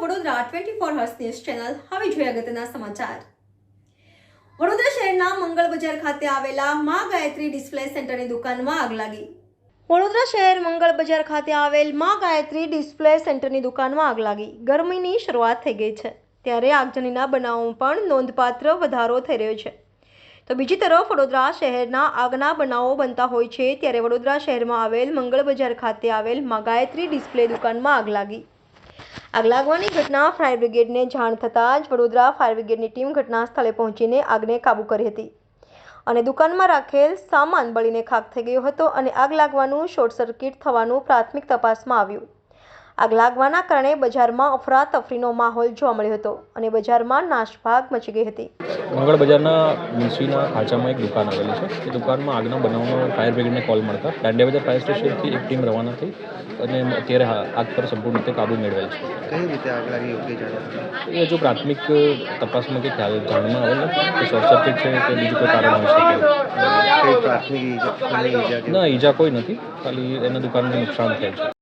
હર્ષ news channel હવે જોઈએ અગત્યના સમાચાર. વડોદરા શહેરના મંગળ બજાર ખાતે આવેલા મા ગાયત્રી ડિસ્પ્લે સેન્ટરની દુકાનમાં આગ લાગી. વડોદરા શહેર મંગળ બજાર ખાતે આવેલ મા ગાયત્રી ડિસ્પ્લે સેન્ટરની દુકાનમાં આગ લાગી. ગરમીની શરૂઆત થઈ ગઈ છે, ત્યારે આગજનીના બનાવોમાં પણ નોંધપાત્ર વધારો થઈ રહ્યો છે. તો બીજી તરફ વડોદરા શહેરના આગના બનાવો બનતા હોય છે, ત્યારે વડોદરા શહેરમાં આવેલ મંગળ બજાર ખાતે આવેલ મા ગાયત્રી ડિસ્પ્લે દુકાનમાં આગ લાગી. આગ લાગવાની ઘટના ફાયર બ્રિગેડને જાણ થતાં જ વડોદરા ફાયર બ્રિગેડની ટીમ ઘટના સ્થળે પહોંચીને આગને કાબૂ કરી હતી. અને દુકાનમાં રાખેલ સામાન બળીને ખાક થઈ ગયો હતો અને આગ લાગવાનું શોર્ટ સર્કિટ થવાનું પ્રાથમિક તપાસમાં આવ્યું. આગ લાગવાના કારણે બજારમાં અફરાતફરીનો માહોલ જોવા મળ્યો હતો અને બજારમાં નાશભાગ મચી ગઈ હતી. મંગળ બજારના મીસવીના ખાંચામાં એક દુકાન આવેલી છે. એ દુકાનમાં આગના બનાવમાં ફાયર બ્રિગેડને કોલ મળતા દાંડિયા બજાર ફાયર સ્ટેશનથી એક ટીમ રવાના થઈ અને અત્યારે આગ પર સંપૂર્ણ રીતે કાબૂ મેળવેલ છે. કઈ રીતે આગ લાગી એ હજુ પ્રાથમિક તપાસમાં કે ખ્યાલ જાણમાં આવેલ નથી. કે શોર્ટ સર્કિટ છે કે બીજું કોઈ કારણ હોઈ શકે ના ઈજા કોઈ નથી. ખાલી એના દુકાનને નુકસાન થાય છે.